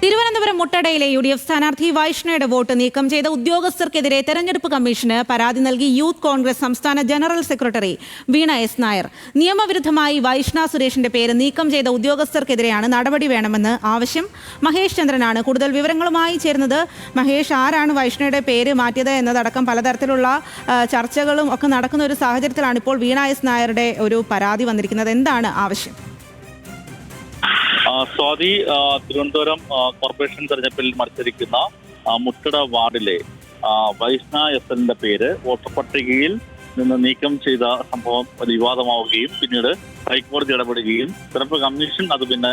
തിരുവനന്തപുരം മുട്ടടയിലെ U D F സ്ഥാനാർത്ഥി വൈഷ്ണയുടെ വോട്ട് നീക്കം ചെയ്ത ഉദ്യോഗസ്ഥർക്കെതിരെ തെരഞ്ഞെടുപ്പ് കമ്മീഷന് പരാതി നൽകി യൂത്ത് കോൺഗ്രസ് സംസ്ഥാന general secretary Veena S Nair. നിയമവിരുദ്ധമായി വൈഷ്ണ സുരേഷിന്റെ പേര് നീക്കം ചെയ്ത ഉദ്യോഗസ്ഥർക്കെതിരെയാണ് നടപടി വേണമെന്ന് ആവശ്യം. മഹേഷ് ചന്ദ്രനാണ് കൂടുതൽ വിവരങ്ങളുമായി ചേരുന്നത്. മഹേഷ് ആരാണ് വൈഷ്ണയുടെ പേര് മാറ്റിയത് എന്നതടക്കം പലതരത്തിലുള്ള ചർച്ചകളും ഒക്കെ നടക്കുന്ന ഒരു സാഹചര്യത്തിലാണ് ഇപ്പോൾ വീണ എസ് നായരുടെ ഒരു പരാതി വന്നിരിക്കുന്നത്. എന്താണ് ആവശ്യം? സ്വാതി തിരുവനന്തപുരം കോർപ്പറേഷൻ തെരഞ്ഞെടുപ്പിൽ മത്സരിക്കുന്ന മുട്ടട വാർഡിലെ വൈഷ്ണ എസ് എല്ലിന്റെ പേര് വോട്ടർ പട്ടികയിൽ നിന്ന് നീക്കം ചെയ്ത സംഭവം വിവാദമാവുകയും പിന്നീട് ഹൈക്കോടതി ഇടപെടുകയും തെരഞ്ഞെടുപ്പ് കമ്മീഷൻ അത് പിന്നെ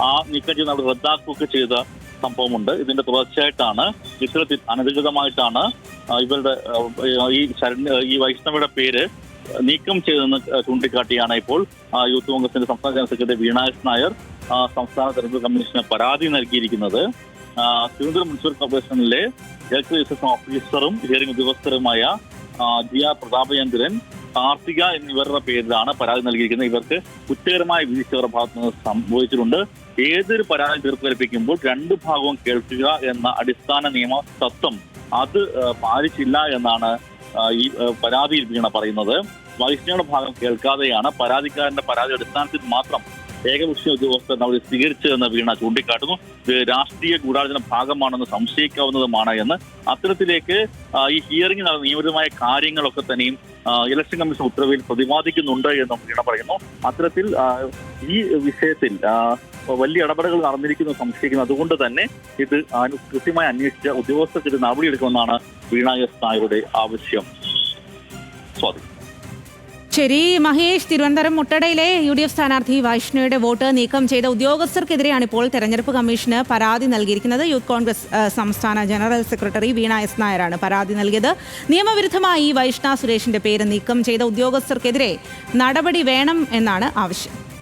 ആ, നീക്കം ചെയ്ത് അവിടെ റദ്ദാക്കുകയൊക്കെ ചെയ്ത സംഭവമുണ്ട്. ഇതിന്റെ തുടർച്ചയായിട്ടാണ് ഇത്തരത്തിൽ അനധികൃതമായിട്ടാണ് ഇവരുടെ ഈ ശരണ്യ ഈ വൈഷ്ണവയുടെ പേര് നീക്കം ചെയ്തെന്ന് ചൂണ്ടിക്കാട്ടിയാണ് ഇപ്പോൾ യൂത്ത് കോൺഗ്രസിന്റെ സംസ്ഥാന ജനറൽ സെക്രട്ടറി വീണാസ് നായർ സംസ്ഥാന തെരഞ്ഞെടുപ്പ് കമ്മീഷന് പരാതി നൽകിയിരിക്കുന്നത്. തിരുവനന്തപുരം മുനിസിപ്പൽ കോർപ്പറേഷനിലെ ഇലക്ട്രൽ ഓഫീസറും ഹിയറിംഗ് ഉദ്യോഗസ്ഥരുമായ ജി ആർ പ്രതാപചന്ദ്രൻ കാർത്തിക എന്നിവരുടെ പേരിലാണ് പരാതി നൽകിയിരിക്കുന്നത്. ഇവർക്ക് കുറ്റകരമായ വീഴ്ച ഭാഗത്ത് നിന്ന് സംഭവിച്ചിട്ടുണ്ട്. ഏതൊരു പരാതി തീർപ്പ് കൽപ്പിക്കുമ്പോൾ രണ്ട് ഭാഗവും കേൾക്കുക എന്ന അടിസ്ഥാന നിയമ തത്വം അത് പാലിച്ചില്ല എന്നാണ് ഈ പരാതിയിൽ വീണ പറയുന്നത്. വൈഷ്ണവയുടെ ഭാഗം കേൾക്കാതെയാണ് പരാതിക്കാരന്റെ പരാതി അടിസ്ഥാനത്തിൽ മാത്രം ഏകപക്ഷീയ ഉദ്യോഗസ്ഥർ നടപടി സ്വീകരിച്ചതെന്ന് വീണ ചൂണ്ടിക്കാട്ടുന്നു. ഇത് രാഷ്ട്രീയ ഗൂഢാലോചന ഭാഗമാണെന്ന് സംശയിക്കാവുന്നതുമാണ് എന്ന് അത്തരത്തിലേക്ക് ഈ ഹിയറിംഗ് നടന്ന നിയമപരമായ കാര്യങ്ങളൊക്കെ തന്നെയും ഇലക്ഷൻ കമ്മീഷൻ ഉത്തരവിൽ പ്രതിപാദിക്കുന്നുണ്ട് എന്നും വീണ പറയുന്നു. അത്തരത്തിൽ ഈ വിഷയത്തിൽ വലിയ ഇടപെടലുകൾ നടന്നിരിക്കുന്നു സംശയിക്കുന്നു. അതുകൊണ്ട് തന്നെ ഇത് കൃത്യമായി അന്വേഷിച്ച ഉദ്യോഗസ്ഥർക്ക് ഇത് നടപടിയെടുക്കുമെന്നാണ് വീണ എസ് നായരുടെ ആവശ്യം. സ്വാതി ശരി മഹേഷ് തിരുവനന്തപുരം മുട്ടടയിലെ യു ഡി എഫ് സ്ഥാനാർത്ഥി വൈഷ്ണയുടെ വോട്ട് നീക്കം ചെയ്ത ഉദ്യോഗസ്ഥർക്കെതിരെയാണ് ഇപ്പോൾ തെരഞ്ഞെടുപ്പ് കമ്മീഷന് പരാതി നൽകിയിരിക്കുന്നത്. യൂത്ത് കോൺഗ്രസ് സംസ്ഥാന ജനറൽ സെക്രട്ടറി വീണ എസ് നായരാണ് പരാതി നൽകിയത്. നിയമവിരുദ്ധമായി വൈഷ്ണ സുരേഷിന്റെ പേര് നീക്കം ചെയ്ത ഉദ്യോഗസ്ഥർക്കെതിരെ നടപടി വേണം എന്നാണ് ആവശ്യം.